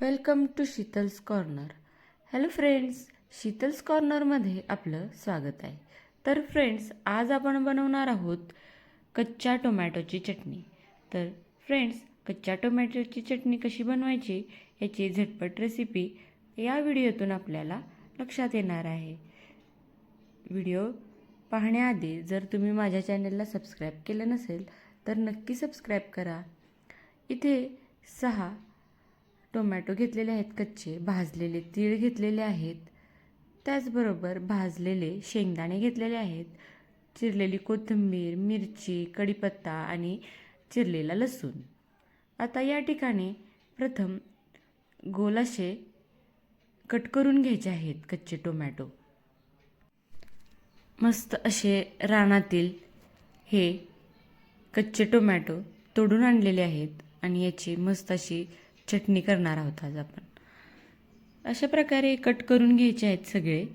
Welcome to Sheetal's corner hello friends Sheetal's कॉर्नरमध्ये आपलं स्वागत आहे. तर फ्रेंड्स आज आपण बनवणार आहोत कच्च्या टोमॅटोची चटणी. तर फ्रेंड्स कच्च्या टोमॅटोची चटणी कशी बनवायची याची झटपट रेसिपी या व्हिडिओतून आपल्याला लक्षात येणार आहे. व्हिडिओ पाहण्याआधी जर तुम्ही माझ्या चॅनलला सबस्क्राईब केलं नसेल तर नक्की सबस्क्राईब करा. इथे सहा टोमॅटो घेतलेले आहेत कच्चे भाजलेले तीळ घेतलेले आहेत. त्याचबरोबर भाजलेले शेंगदाणे घेतलेले आहेत. चिरलेली कोथिंबीर मिरची कढीपत्ता आणि चिरलेला लसूण. आता या ठिकाणी प्रथम गोल असे कट करून घ्यायचे आहेत कच्चे टोमॅटो. मस्त असे रानातील हे कच्चे टोमॅटो तोडून आणलेले आहेत आणि याची मस्त अशी चटणी करणार आहोत आज आपण. अशा प्रकारे कट करून घ्यायचे आहेत सगळे.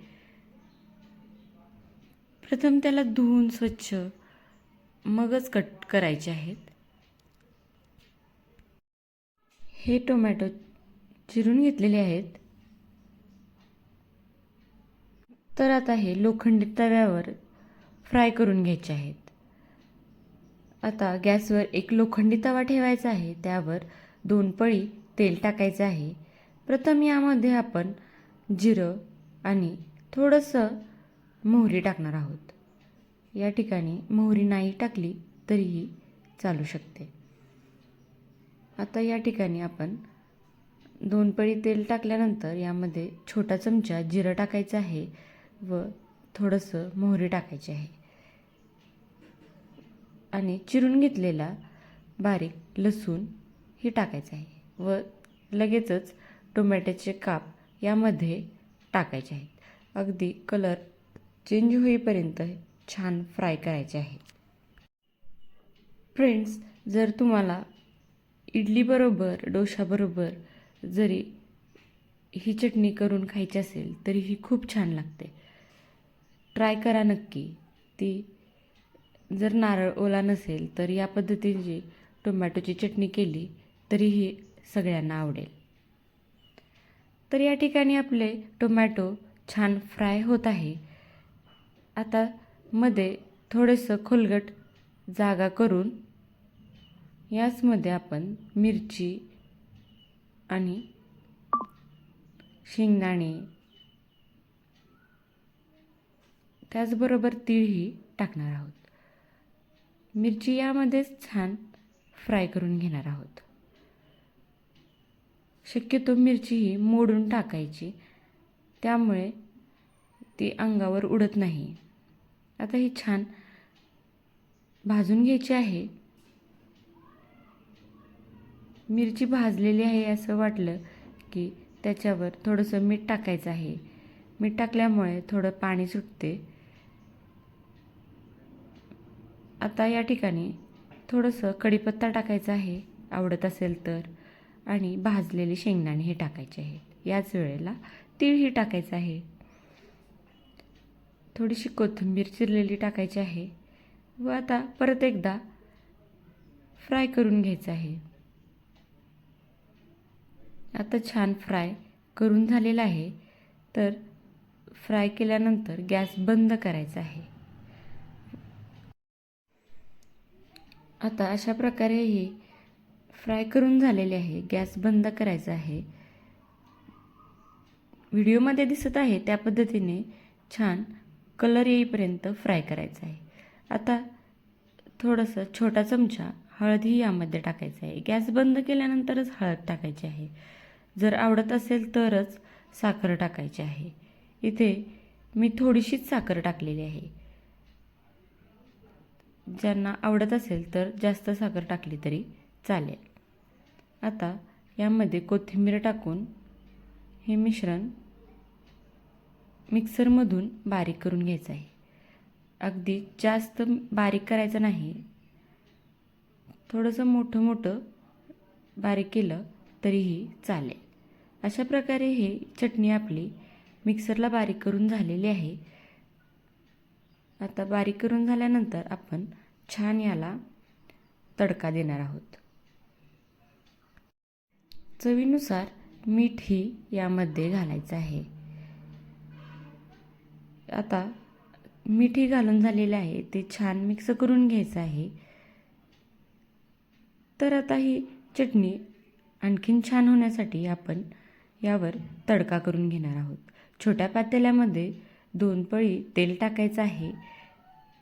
प्रथम त्याला धुवून स्वच्छ मगच कट करायचे आहेत. हे टोमॅटो चिरून घेतलेले आहेत. तर आता हे लोखंडी तव्यावर फ्राय करून घ्यायचे आहेत. आता गॅसवर एक लोखंडी तवा ठेवायचा आहे. त्यावर दोन पळी तेल टाकायचं आहे. प्रथम यामध्ये आपण जिरं आणि थोडंसं मोहरी टाकणार आहोत. या ठिकाणी मोहरी नाही टाकली तरीही चालू शकते. आता या ठिकाणी आपण दोन पळी तेल टाकल्यानंतर यामध्ये छोटा चमचा जिरं टाकायचं आहे व थोडंसं मोहरी टाकायची आहे. आणि चिरून घेतलेला बारीक लसूण ही टाकायचं आहे. व लगेचच टोमॅटोचे काप यामध्ये टाकायचे आहेत. अगदी कलर चेंज होईपर्यंत छान फ्राय करायचे आहे. फ्रेंड्स जर तुम्हाला इडलीबरोबर डोशाबरोबर जरी ही चटणी करून खायची असेल तरी ही खूप छान लागते. ट्राय करा नक्की. ती जर नारळ ओला नसेल तर या पद्धतीची टोमॅटोची चटणी केली तरीही सगळ्यांना आवडेल. तर या ठिकाणी आपले टोमॅटो छान फ्राय होत आहे. आता मध्ये थोडंसं खोलगट जागा करून याचमध्ये आपण मिरची आणि शेंगदाणे त्याचबरोबर तीळही टाकणार आहोत. मिरची यामध्येच छान फ्राय करून घेणार आहोत. शक्यतो मिरची ही मोडून टाकायची. त्यामुळे ती अंगावर उडत नाही. आता ही छान भाजून घ्यायची आहे. मिरची भाजलेली आहे असं वाटलं की त्याच्यावर थोडंसं मीठ टाकायचं आहे. मीठ टाकल्यामुळे थोडं पाणी सुटते. आता या ठिकाणी थोडंसं कढीपत्ता टाकायचा आहे. आवडत असेल तर. आणि भाजलेले शेंगदाणे हे टाकायचे आहेत. याच वेळेला तीळही टाकायचं आहे. थोडीशी कोथिंबीर चिरलेली टाकायची आहे व आता परत एकदा फ्राय करून घ्यायचं आहे. आता छान फ्राय करून झालेलं आहे. तर फ्राय केल्यानंतर गॅस बंद करायचा आहे. आता अशा प्रकारे ही फ्राय करून झालेले आहे. गॅस बंद करायचा आहे. व्हिडिओमध्ये दिसत आहे. त्या पद्धतीने छान कलर येईपर्यंत फ्राय करायचं आहे. आता थोडंसं छोटा चमचा हळदही यामध्ये टाकायचं आहे. गॅस बंद केल्यानंतरच हळद टाकायची आहे. जर आवडत असेल तरच साखर टाकायची आहे. इथे मी थोडीशीच साखर टाकलेली आहे. ज्यांना आवडत असेल तर जास्त साखर टाकली तरी चालेल. आता यामध्ये कोथिंबीर टाकून हे मिश्रण मिक्सरमधून बारीक करून घ्यायचं आहे. अगदी जास्त बारीक करायचं नाही. थोडंसं मोठं मोठं बारीक केलं तरीही चालेल. अशा प्रकारे हे चटणी आपली मिक्सरला बारीक करून झालेली आहे. आता बारीक करून झाल्यानंतर आपण छान याला तडका देणार आहोत. चवीनुसार मीठही यामध्ये घालायचं आहे. आता मीठही घालून झालेले आहे ते छान मिक्स करून घ्यायचं आहे. तर आता ही चटणी आणखीन छान होण्यासाठी आपण यावर तडका करून घेणार आहोत. छोट्या पातेल्यामध्ये दोन पळी तेल टाकायचं आहे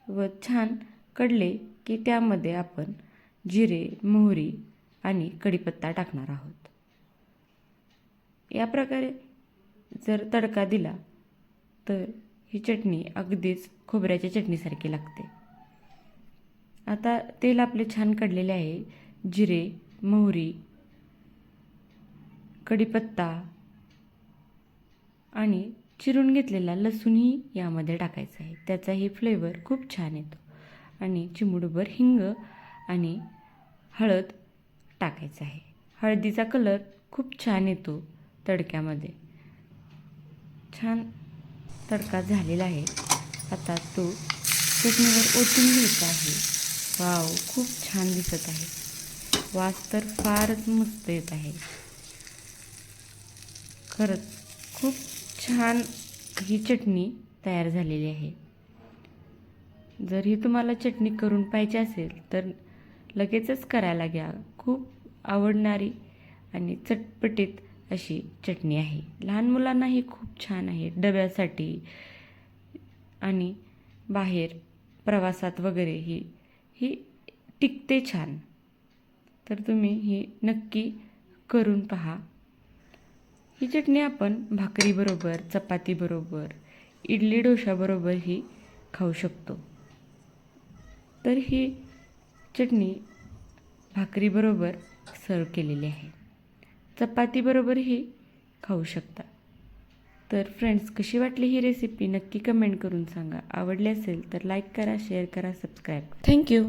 व छान कडले की त्यामध्ये आपण जिरे मोहरी आणि कढीपत्ता टाकणार आहोत. या प्रकारे जर तडका दिला तर ही चटणी अगदीच खोबऱ्याच्या चटणीसारखी लागते. आता तेल आपले छान कडलेले आहे. जिरे मोहरी कढीपत्ता आणि चिरून घेतलेला लसूणही यामध्ये टाकायचा आहे. त्याचाही फ्लेवर खूप छान येतो. आणि चिमुडभर हिंग आणि हळद टाकायचं आहे. हळदीचा कलर खूप छान येतो. तडक्यामध्ये. छान तडका झालेला आहे. आता तो चटणीवर ओतून घ्यायचा आहे. वाव खूप छान दिसत आहे. वास तर फारच मस्त येत आहे. खरंच खूप छान ही चटणी तयार झालेली आहे. जर ही तुम्हाला चटणी करून पाहिजे असेल तर लगेचच करायला घ्या. खूप आवडणारी आणि चटपटीत अशी चटणी आहे. लहान मुलांनाही खूप छान आहे डब्यासाठी. आणि बाहेर प्रवासात वगैरे ही ही टिकते छान. तर तुम्ही ही नक्की करून पहा. ही चटणी आपण भाकरीबरोबर चपातीबरोबर इडली डोशाबरोबरही खाऊ शकतो. तर ही चटणी भाकरीबरोबर सर्व केलेली आहे. चपातीबरोबरही खाऊ शकता. तर फ्रेंड्स कशी वाटली ही रेसिपी नक्की कमेंट करून सांगा. आवडली असेल तर लाईक करा शेअर करा सबस्क्राईब थँक्यू